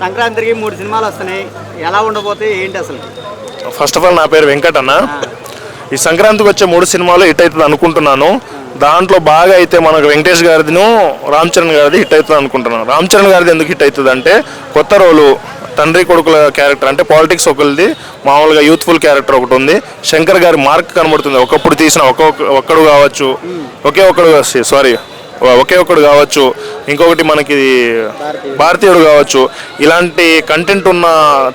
సంక్రాంతికి మూడు సినిమాలు వస్తున్నాయి. ఎలా ఉండబోతాయి ఏంటి అసలు? ఫస్ట్ ఆఫ్ ఆల్ నా పేరు వెంకట్ అన్న. ఈ సంక్రాంతికి వచ్చే మూడు సినిమాలు హిట్ అవుతుంది అనుకుంటున్నాను. దాంట్లో బాగా అయితే మనకు వెంకటేష్ గారిదిను రామ్ చరణ్ గారిది హిట్ అవుతుంది అనుకుంటున్నాను. రామ్ చరణ్ గారిది ఎందుకు హిట్ అవుతుంది అంటే కొత్త రోలు తండ్రి కొడుకుల క్యారెక్టర్ అంటే పాలిటిక్స్ ఒకరిది మామూలుగా యూత్ఫుల్ క్యారెక్టర్ ఒకటి ఉంది. శంకర్ గారి మార్క్ కనబడుతుంది. ఒకప్పుడు తీసిన ఒక్కొక్క ఒక్కడు కావచ్చు ఒకే ఒక్కడు సారీ ఒకే ఒకడు కావచ్చు. ఇంకొకటి మనకి భారతీయుడు కావచ్చు. ఇలాంటి కంటెంట్ ఉన్న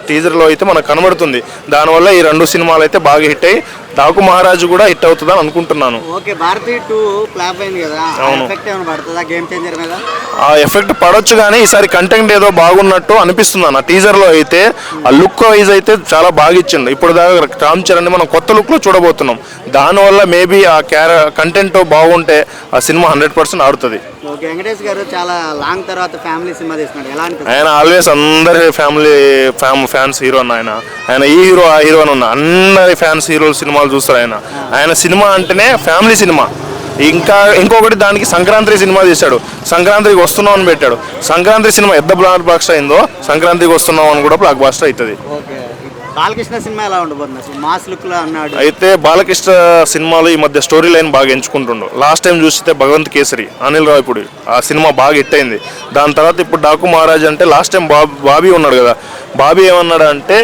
టీజర్లో అయితే మనకు కనబడుతుంది. దానివల్ల ఈ రెండు సినిమాలు అయితే బాగా హిట్ అయ్యి డాకు మహారాజు కూడా హిట్ అవుతుందని అనుకుంటున్నాను. ఓకే భారతీ టూ ఫ్లాప్ అయింది కదా అవును. ఎఫెక్ట్ ఏమైనా పడుతుందా గేమ్ చేంజర్ మీద? ఆ ఎఫెక్ట్ పడొచ్చు కానీ ఈసారి కంటెంట్ ఏదో బాగున్నట్టు అనిపిస్తుంది అన్న. టీజర్లో అయితే ఆ లుక్ వైజ్ అయితే చాలా బాగా ఇచ్చిండు. ఇప్పుడు దాకా రామ్ చరణ్ మనం కొత్త లుక్లో చూడబోతున్నాం. దానివల్ల మేబీ ఆ క్యార కంటెంట్ బాగుంటే ఆ సినిమా హండ్రెడ్ పర్సెంట్ ఆడుతుంది. ఓకే వెంకటేష్ గారు చాలా లాంగ్ తర్వాత ఫ్యామిలీ సినిమా తీస్తున్నాడు. ఎలా అనిపిస్తుంది? ఆయన ఆల్వేస్ అందరి ఫ్యామిలీ ఫ్యామ్ ఫ్యాన్స్ హీరో అన్న ఆయన. ఆయన ఈ హీరో ఆ హీరో అని ఉన్న అందరి ఫ్యాన్స్ హీరో సినిమాలు చూస్తారు ఆయన. ఆయన సినిమా అంటేనే ఫ్యామిలీ సినిమా. ఇంకా ఇంకొకటి దానికి సంక్రాంతి సినిమా తీశాడు. సంక్రాంతికి వస్తున్నాం అని పెట్టాడు. సంక్రాంతి సినిమా ఎంత బ్లాక్ బాస్టర్ అయిందో సంక్రాంతికి వస్తున్నాం అని కూడా బ్లాక్ బాస్టర్ అవుతుంది. బాలకృష్ణ సినిమా ఎలా ఉండబోతుంది అసలు? మాస్ లుక్లో అన్నాడు. అయితే బాలకృష్ణ సినిమాలు ఈ మధ్య స్టోరీ లైన్ బాగా ఎంచుకుంటుండు. లాస్ట్ టైం చూస్తే భగవంత్ కేసరి అనిల్ రావిపూడి ఆ సినిమా బాగా హిట్ అయింది. దాని తర్వాత ఇప్పుడు డాకు మహారాజ్ అంటే లాస్ట్ టైం బాబీ బాబీ ఉన్నాడు కదా. బాబీ ఏమన్నాడు అంటే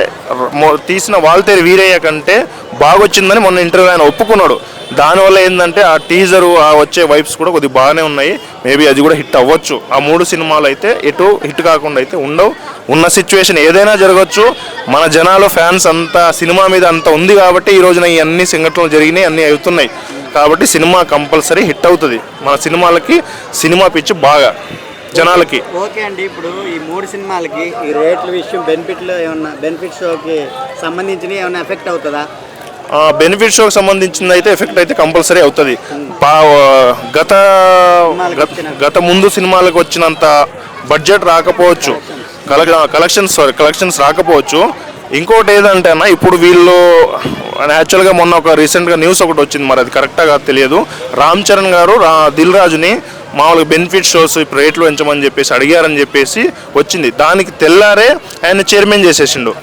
తీసిన వాల్తేరి వీరయ్య కంటే బాగొచ్చిందని మొన్న ఇంటర్వ్యూ ఆయన ఒప్పుకున్నాడు. దానివల్ల ఏంటంటే ఆ టీజరు ఆ వచ్చే వైబ్స్ కూడా కొద్దిగా బాగానే ఉన్నాయి. మేబీ అది కూడా హిట్ అవ్వచ్చు. ఆ మూడు సినిమాలు అయితే ఎటు హిట్ కాకుండా అయితే ఉండవు. ఉన్న సిచ్యువేషన్ ఏదైనా జరగచ్చు. మన జనాలు ఫ్యాన్స్ అంతా సినిమా మీద అంత ఉంది కాబట్టి ఈ రోజున ఈ అన్ని సంఘటనలు జరిగినాయి అన్నీ అవుతున్నాయి. కాబట్టి సినిమా కంపల్సరీ హిట్ అవుతుంది. మన సినిమాలకి సినిమా పిచ్చి బాగా. జనాలకి. ఓకే అండి. ఇప్పుడు ఈ మూడు సినిమాలకి ఈ రేట్ల విషయం బెనిఫిట్లు ఏమన్నా బెనిఫిట్స్ సంబంధించినవి ఏమైనా ఎఫెక్ట్ అవుతుందా? బెనిఫిట్ షోకి సంబంధించింది అయితే ఎఫెక్ట్ అయితే కంపల్సరీ అవుతుంది. గత గత- ముందు సినిమాలకు వచ్చినంత బడ్జెట్ రాకపోవచ్చు. కలెక్ కలెక్షన్స్ సారీ కలెక్షన్స్ రాకపోవచ్చు. ఇంకోటి ఏదంటే అన్న ఇప్పుడు వీళ్ళు యాక్చువల్గా మొన్న ఒక రీసెంట్గా న్యూస్ ఒకటి వచ్చింది మరి అది కరెక్ట్గా తెలియదు. రామ్ చరణ్ గారు రా దిల్ రాజుని మామూలుగా బెనిఫిట్ షోస్ ఇప్పుడు రేట్లు పెంచమని చెప్పేసి అడిగారని చెప్పేసి వచ్చింది. దానికి తెల్లారే ఆయన చైర్మన్ చేసేసిండు.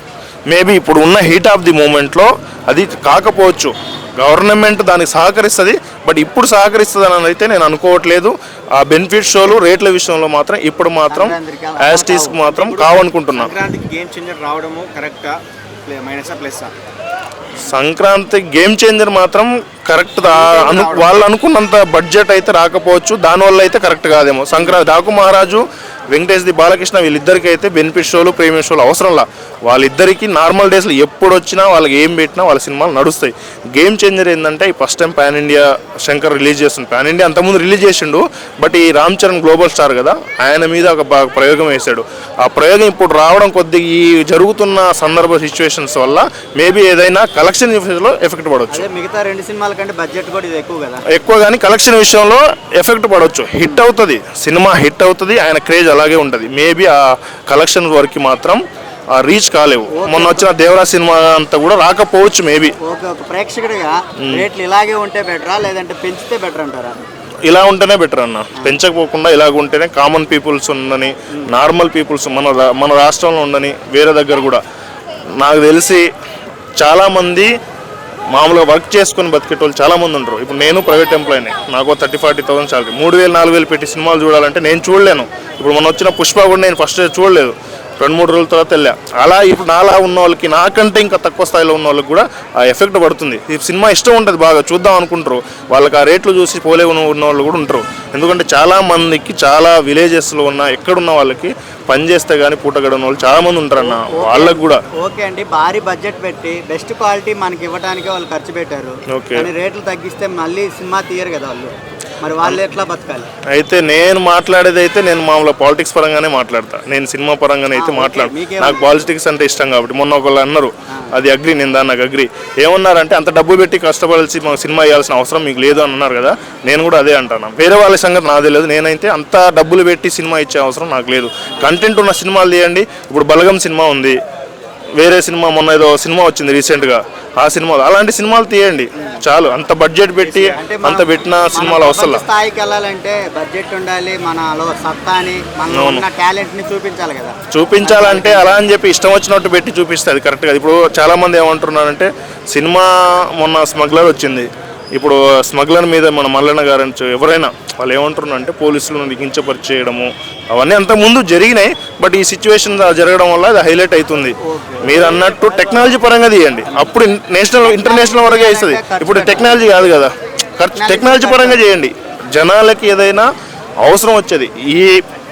మేబీ ఇప్పుడు ఉన్న హీట్ ఆఫ్ ది మూమెంట్లో అది కాకపోవచ్చు. గవర్నమెంట్ దానికి సహకరిస్తుంది బట్ ఇప్పుడు సహకరిస్తుంది అని అయితే నేను అనుకోవట్లేదు. ఆ బెనిఫిట్ షోలు రేట్ల విషయంలో మాత్రం ఇప్పుడు మాత్రం యాస్టీస్ మాత్రం కావనుకుంటున్నాను సంక్రాంతికి గేమ్ చేంజర్ రావడము కరెక్టా? Minus plus Sankranti game changer మాత్రం కరెక్ట్ అను వాళ్ళు అనుకున్నంత బడ్జెట్ అయితే రాకపోవచ్చు దానివల్ల అయితే కరెక్ట్ కాదేమో. సంక్రాంతి డాకు మహారాజు వెంకటేష్ ది బాలకృష్ణ వీళ్ళిద్దరికి అయితే బెనిఫిట్ షోలు ప్రీమియం షోలు అవసరంలా వాళ్ళిద్దరికి నార్మల్ డేస్లో ఎప్పుడు వచ్చినా వాళ్ళకి ఏం పెట్టినా వాళ్ళ సినిమాలు నడుస్తాయి. గేమ్ చేంజర్ ఏంటంటే ఈ first time pan India Shankar release చేస్తుంది పాన్ ఇండియా అంతకుముందు రిలీజ్ చేసిండు బట్ ఈ రామ్ చరణ్ గ్లోబల్ స్టార్ కదా ఆయన మీద ఒక బాగా ప్రయోగం వేశాడు. ఆ ప్రయోగం ఇప్పుడు రావడం కొద్దిగా ఈ జరుగుతున్న సందర్భ సిచ్యువేషన్స్ వల్ల మేబీ ఏదైనా కలెక్షన్లో ఎఫెక్ట్ పడవచ్చు మిగతా రెండు సినిమాల కంటే బడ్జెట్ కూడా ఎక్కువ కదా. ఎక్కువ కానీ కలెక్షన్ విషయంలో ఎఫెక్ట్ పడవచ్చు హిట్ అవుతుంది. సినిమా హిట్ అవుతుంది. ఆయన క్రేజ్ అలాగే ఉంటుంది. మేబీ ఆ కలెక్షన్ వరకు మాత్రం ఆ రీచ్ కాలేవు. మొన్న వచ్చిన దేవరా సినిమా అంతా కూడా రాకపోవచ్చు మేబీ ప్రేక్షకుడిగా రేట్లు ఇలాగే ఉంటే బెటరా లేదంటే పెంచితే బెటర్ అంటారా? ఇలా ఉంటేనే బెటర్ అన్న. పెంచకపోకుండా ఇలాగ ఉంటేనే కామన్ పీపుల్స్ ఉండని నార్మల్ పీపుల్స్ మన మన రాష్ట్రంలో ఉండని వేరే దగ్గర కూడా. నాకు తెలిసి చాలామంది మామూలుగా వర్క్ చేసుకొని బతికేటోళ్ళు చాలా మంది ఉంటారు. ఇప్పుడు నేను ప్రైవేట్ ఎంప్లాయీని నాకు థర్టీ ఫార్టీ థౌసండ్ సాలరీ మూడు వేలు నాలుగు వేలు పెట్టి సినిమాలు చూడాలంటే నేను చూడలేను. ఇప్పుడు మన వచ్చిన పుష్ప కూడా నేను ఫస్ట్ చూడలేదు. రెండు మూడు రోజుల తర్వాత వెళ్ళా. అలా ఇప్పుడు నాలా ఉన్న వాళ్ళకి నాకంటే ఇంకా తక్కువ స్థాయిలో ఉన్న వాళ్ళకి కూడా ఆ ఎఫెక్ట్ పడుతుంది. ఈ సినిమా ఇష్టం ఉంటుంది బాగా చూద్దాం అనుకుంటారు. వాళ్ళకి ఆ రేట్లు చూసి పోలే ఉన్న వాళ్ళు కూడా ఉంటారు. ఎందుకంటే చాలా మందికి చాలా విలేజెస్లో ఉన్న ఎక్కడున్న వాళ్ళకి పని చేస్తే కానీ పూట గడవని వాళ్ళు చాలా మంది ఉంటారన్న. వాళ్ళకి కూడా. ఓకే అండి. భారీ బడ్జెట్ పెట్టి బెస్ట్ క్వాలిటీ మనకి ఇవ్వడానికి వాళ్ళు ఖర్చు పెట్టారు. ఓకే. రేట్లు తగ్గిస్తే మళ్ళీ సినిమా తీయరు కదా వాళ్ళు. మరి వాళ్ళు ఎట్లా బతకాలి? అయితే నేను మాట్లాడేది అయితే నేను మామూలుగా పాలిటిక్స్ పరంగానే మాట్లాడతా. నేను సినిమా పరంగానే అయితే. మాట్లాడు నాకు పాలిటిక్స్ అంటే ఇష్టం కాబట్టి. మొన్న ఒకళ్ళు అన్నారు అది అగ్రి నేను దాన్ని నాకు అగ్రి ఏమన్నారంటే అంత డబ్బు పెట్టి కష్టపడాల్సి మాకు సినిమా వేయాల్సిన అవసరం మీకు లేదు అని అన్నారు కదా నేను కూడా అదే అంటాను? వేరే వాళ్ళ సంగతి నాదే లేదు. నేనైతే అంత డబ్బులు పెట్టి సినిమా ఇచ్చే అవసరం నాకు లేదు. కంటెంట్ ఉన్న సినిమాలు తీయండి. ఇప్పుడు బలగం సినిమా ఉంది. వేరే సినిమా మొన్న ఏదో సినిమా వచ్చింది రీసెంట్గా. ఆ సినిమా అలాంటి సినిమాలు తీయండి. చాలు. అంత బడ్జెట్ పెట్టి అంత పెట్టిన మనం సినిమాలు అవసరం స్థాయికి వెళ్ళాలంటే బడ్జెట్ ఉండాలి మనలో సత్తాని. ఉన్న టాలెంట్ని చూపించాలి కదా. చూపించాలంటే అలా అని చెప్పి ఇష్టం వచ్చినట్టు పెట్టి చూపిస్తే అది కరెక్ట్ కాదు ఇప్పుడు చాలా మంది ఏమంటున్నారంటే సినిమా మొన్న స్మగ్లర్ వచ్చింది. ఇప్పుడు స్మగ్లర్ మీద మన మల్లన్న గారు ఎవరైనా వాళ్ళు ఏమంటున్నారు అంటే పోలీసులను కించపరిచేయడము అవన్నీ అంత ముందు జరిగినాయి బట్ ఈ సిచ్యువేషన్ జరగడం వల్ల అది హైలైట్ అవుతుంది. మీరు అన్నట్టు టెక్నాలజీ పరంగా తీయండి. అప్పుడు నేషనల్ ఇంటర్నేషనల్ వరకే అవుతుంది ఇప్పుడు టెక్నాలజీ కాదు కదా. ఖర్చు టెక్నాలజీ పరంగా చేయండి. జనాలకి ఏదైనా అవసరం వచ్చేది. ఈ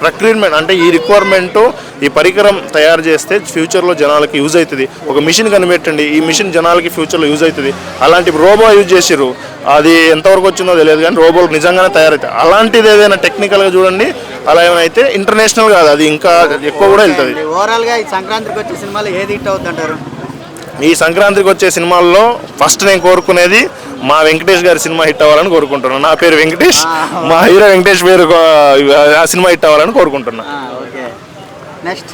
ప్రక్రియమెంట్ అంటే ఈ రిక్వైర్మెంట్ ఈ పరికరం తయారు చేస్తే ఫ్యూచర్లో జనాలకి యూజ్ అవుతుంది. ఒక మిషన్ కనిపెట్టండి ఈ మిషన్ జనాలకి ఫ్యూచర్లో యూజ్ అవుతుంది. అలాంటి రోబో యూజ్ చేసిర్రు. అది ఎంతవరకు వచ్చిందో తెలియదు కానీ రోబోలు నిజంగానే తయారవుతాయి అలాంటిది ఏదైనా టెక్నికల్గా చూడండి అలా ఏమైతే ఇంటర్నేషనల్ కాదు అది ఇంకా ఎక్కువ కూడా వెళ్తుంది. ఓవరాల్గా ఈ సంక్రాంతికి వచ్చే సినిమాలు ఏది హిట్ అవుతుంది అంటారు? ఈ సంక్రాంతికి వచ్చే సినిమాల్లో ఫస్ట్ నేను కోరుకునేది మా వెంకటేష్ గారి సినిమా హిట్ అవ్వాలని కోరుకుంటున్నాను. నా పేరు వెంకటేష్ మా హీరో వెంకటేష్ పేరు ఆ సినిమా హిట్ అవ్వాలని కోరుకుంటున్నా ఓకే. నెక్స్ట్.